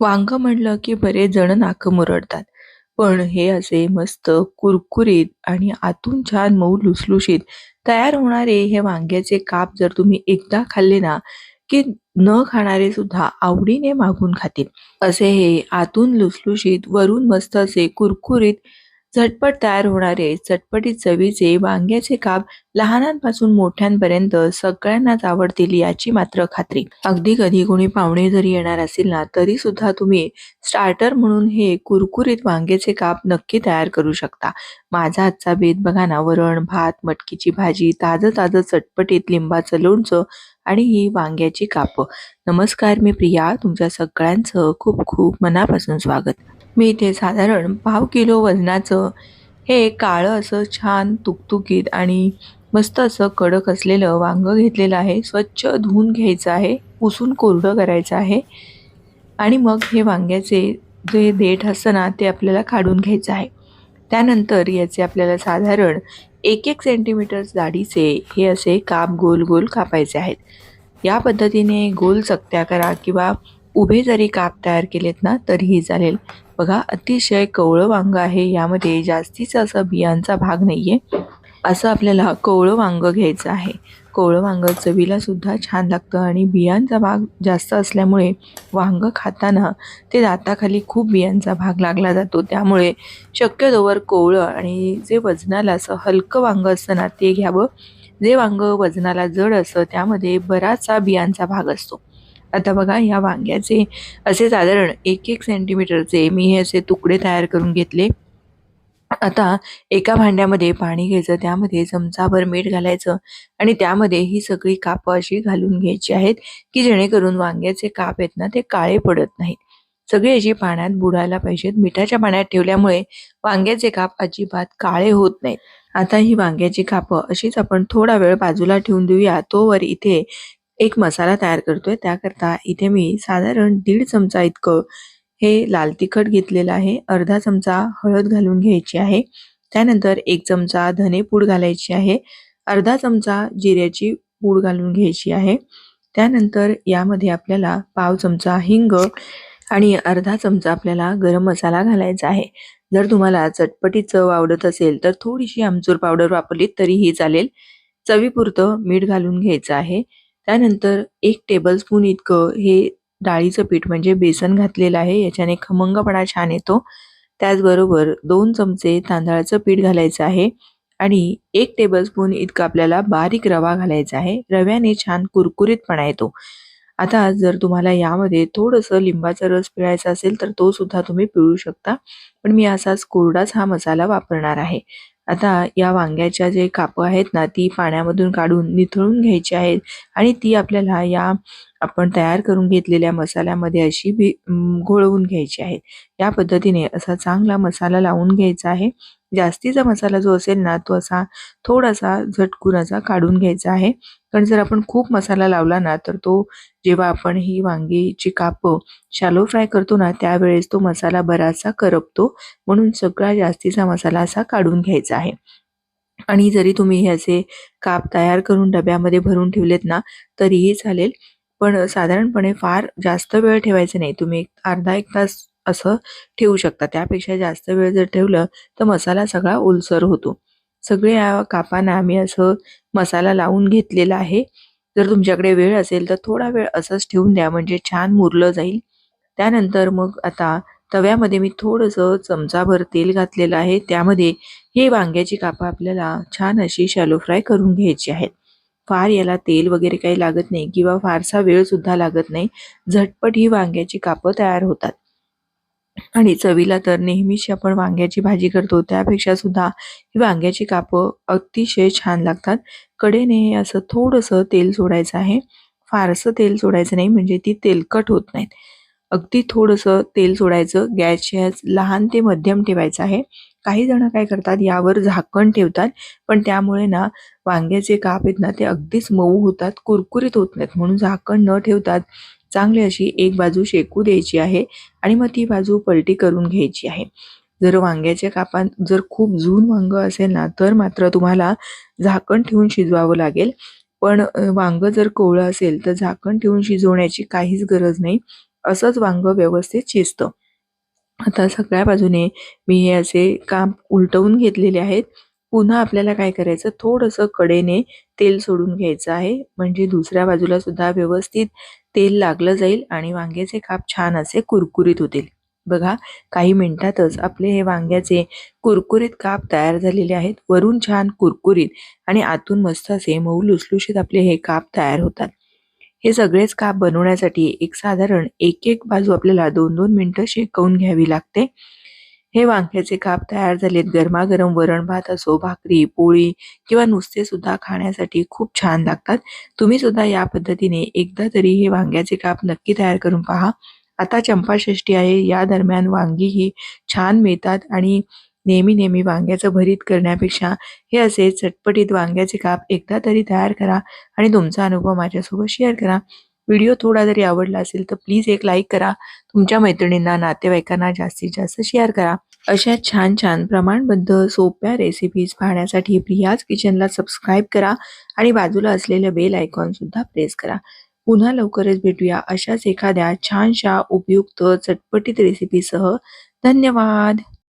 वांग म्हणलं की बरेच जण नाकं मुरडतात. पण हे असे मस्त कुरकुरीत आणि आतून छान मऊ लुसलुशीत तयार होणारे हे वांग्याचे काप जर तुम्ही एकदा खाल्ले ना, की न खाणारे सुद्धा आवडीने मागून खातील. असे हे आतून लुसलुशीत, वरून मस्त असे कुरकुरीत झटपट तयार होणारे चटपटीत चवीचे वांग्याचे काप लहानांपासून मोठ्यांपर्यंत सगळ्यांनाच आवडतील याची मात्र खात्री. अगदी कधी कोणी पाहुणे जरी येणार असेल ना तरी सुद्धा तुम्ही स्टार्टर म्हणून हे कुरकुरीत वांग्याचे काप नक्की तयार करू शकता. माझा आजचा बेत बघा ना वरण, भात, मटकीची भाजी, ताजं ताजं चटपटीत लिंबाचं लोणचं आणि ही वांग्याची कापं. नमस्कार मी प्रिया तुमच्या सगळ्यांचं खूप खूप मनापासून स्वागत. मी इथे साधारण पाव किलो वजनाचं हे काळं असं छान तुकतुकीत आणि मस्त असं कडक असलेलं वांगं घेतलेलं आहे. स्वच्छ धुवून घ्यायचं आहे, पुसून कोरडं करायचं आहे आणि मग हे वांग्याचे जे देठ असतं ना ते आपल्याला काढून घ्यायचं आहे. त्यानंतर याचे आपल्याला साधारण एक एक सेंटीमीटर जाडीचे हे असे काप गोल गोल कापायचे आहेत. या पद्धतीने गोल चकत्या करा किंवा उभे जरी काप तयार केलेत ना तरीही चालेल. बघा अतिशय कवळं वांग आहे. यामध्ये जास्तीचा असा बियांचा भाग नाहीये. असं आपल्याला कोवळं वांग घ्यायचं आहे. कोवळं वांग चवीला सुद्धा छान लागतं आणि बियांचा भाग जास्त असल्यामुळे वांग खाताना ते दाताखाली खूप बियांचा भाग लागला जातो. त्यामुळे शक्यतोवर कोवळं आणि जे वजनाला असं हलकं वांग असतं ना ते घ्यावं. जे वांग वजनाला जड असतं त्यामध्ये बराचसा बियांचा भाग असतो. आता बघा ह्या वांग्याचे असे साधारण एक एक सेंटीमीटरचे मी हे असे तुकडे तयार करून घेतले. आता एका भांड्यामध्ये पाणी घ्यायचं त्यामध्ये चमचाभर मीठ घालायचं आणि त्यामध्ये ही सगळी कापं अशी घालून घ्यायची आहेत की जेणेकरून वांग्याचे काप आहेत ना ते काळे पडत नाहीत. सगळी अशी पाण्यात बुडायला पाहिजेत. मिठाच्या पाण्यात ठेवल्यामुळे वांग्याचे काप अजिबात काळे होत नाहीत. आता ही वांग्याची कापं अशीच आपण थोडा वेळ बाजूला ठेवून देऊया. तोवर इथे एक मसाला तयार करतोय. त्याकरता इथे मी साधारण दीड चमचा इतकं हे लाल तिखट घेतलेलं आहे. अर्धा चमचा हळद घालून घ्यायची आहे. त्यानंतर एक चमचा धने पूड घालायची आहे. अर्धा चमचा जिऱ्याची पूड घालून घ्यायची आहे. त्यानंतर यामध्ये आपल्याला पाव चमचा हिंग आणि अर्धा चमचा आपल्याला गरम मसाला घालायचा आहे. जर तुम्हाला चटपटी चव आवडत असेल तर थोडीशी आमचूर पावडर वापरली तरीही चालेल. चवीपुरतं मीठ घालून घ्यायचं आहे. त्यानंतर एक टेबल स्पून इतकं हे डाळीचं पीठ म्हणजे बेसन घातलेलं आहे याच्याने खमंगपणा छान येतो. त्याचबरोबर दोन चमचे तांदळाचं पीठ घालायचं आहे आणि एक टेबलस्पून इतकं आपल्याला बारीक रवा घालायचा आहे. रव्याने छान कुरकुरीतपणा येतो. आता जर तुम्हाला यामध्ये थोडंसं लिंबाचा रस पिळायचा असेल तर तो सुद्धा तुम्ही पिळू शकता. पण मी असाच कोरडाच हा मसाला वापरणार आहे. आता या वांग्याच्या जे कापं आहेत ना ती पाण्यामधून काढून निथळून घ्यायची आहेत आणि ती आपल्याला या आपण तयार करून घेतलेल्या मसाल्यामध्ये अशी बी घोळवून घ्यायची आहे या पद्धतीने असा चांगला मसाला लावून घ्यायचा आहे. जास्तीचा मसाला जो असेल ना तो असा थोडासा झटकून असा काढून घ्यायचा आहे. कारण जर आपण खूप मसाला लावला ना तर तो जेव्हा आपण ही वांगीची कापं शालो फ्राय करतो ना त्यावेळेस तो मसाला बराचसा करपतो. म्हणून सगळा जास्तीचा मसाला असा काढून घ्यायचा आहे. आणि जरी तुम्ही हे असे काप तयार करून डब्यामध्ये भरून ठेवलेत ना तरीही चालेल. पण साधारणपणे फार जास्त वेळ ठेवायचं नाही. तुम्ही अर्धा एक तास असं ठेवू शकता. त्यापेक्षा जास्त वेळ जर ठेवलं तर मसाला सगळा ओलसर होतो. सगळ्या कापांना आम्ही असं मसाला लावून घेतलेला आहे. जर तुमच्याकडे वेळ असेल तर थोडा वेळ असंच ठेवून द्या म्हणजे छान मुरलं जाईल. त्यानंतर मग आता तव्यामध्ये मी थोडंसं चमचाभर तेल घातलेलं आहे. त्यामध्ये हे वांग्याची कापं आपल्याला छान अशी शॅलो फ्राय करून घ्यायची आहेत. फार याला तेल वगैरे काही लागत नाही किंवा फारसा वेळ सुद्धा लागत नाही. झटपट ही वांग्याची कापं तयार होतात. आणि चवीला तर नेहमीची आपण वांग्याची भाजी करतो. त्यापेक्षा सुद्धा ही वांग्याची कापं अतिशय छान लागतात. कडेने असं थोडंसं तेल सोडायचं आहे. फारसं तेल सोडायचं नाही म्हणजे ती तेलकट होत नाहीत. अगदी थोडंसं तेल सोडायचं गॅसची लहान ते मध्यम ठेवायचं आहे. काही जण काय करतात यावर झाकण ठेवतात पण त्यामुळे ना वांग्याचे काप आहेत ना ते अगदीच मऊ होतात कुरकुरीत होत नाहीत. म्हणून झाकण न ठेवतात. चांगली अशी एक बाजू शेकू द्यायची आहे आणि मग ती बाजू पलटी करून घ्यायची आहे. जर वांग्याच्या कापात जर खूप जून वांग असेल ना तर मात्र तुम्हाला झाकण ठेवून शिजवावं लागेल. पण वांग जर कोवळं असेल तर झाकण ठेवून शिजवण्याची काहीच गरज नाही. असंच वांग व्यवस्थित शिजतं. आता सगळ्या बाजूने मी हे असे काम उलटवून घेतलेले आहेत. पुन्हा आपल्याला काय करायचं थोडंसं कडेने तेल सोडून घ्यायचं आहे. म्हणजे दुसऱ्या बाजूला सुद्धा व्यवस्थित तेल लागलं जाईल आणि वांग्याचे काप छान असे कुरकुरीत होतील. बघा काही मिनिटातच आपले हे वांग्याचे कुरकुरीत काप तयार झालेले आहेत. वरून छान कुरकुरीत आणि आतून मस्त असे मऊ लुसलुशीत आपले हे काप तयार होतात. हे सगळेच काप बनवण्यासाठी एक साधारण एक एक बाजू आपल्याला दोन दोन मिनिटं शेकवून घ्यावी लागते. हे वांग्याचे काप तयार झालेत. गरमागरम वरण भात असो भाकरी पोळी किंवा नुसते सुद्धा खाण्यासाठी खूप छान लागतात. तुम्ही सुद्धा या पद्धतीने एकदा तरी हे वांग्याचे काप नक्की तयार करून पहा. आता चंपाषष्ठी आहे. या दरम्यान वांगी ही छान मिळतात आणि नेहमी नेहमी वांग्याचं भरीत करण्यापेक्षा हे असे चटपटीत वांग्याचे काप एकदा तरी तयार करा आणि तुमचा अनुभव माझ्यासोबत शेअर करा. व्हिडिओ थोडा जरी आवडला असेल तर प्लीज एक लाईक करा. तुमच्या मैत्रिणींना नातेवाईकांना जास्तीत जास्त शेअर करा. अशा छान छान प्रमाणबद्ध सोप्या रेसिपीज पाहण्यासाठी प्रियाज किचनला सबस्क्राईब करा आणि बाजूला असलेलं बेल आयकॉन सुद्धा प्रेस करा. पुन्हा लवकरच भेटूया अशाच एखाद्या छानशा उपयुक्त चटपटीत रेसिपीसह धन्यवाद!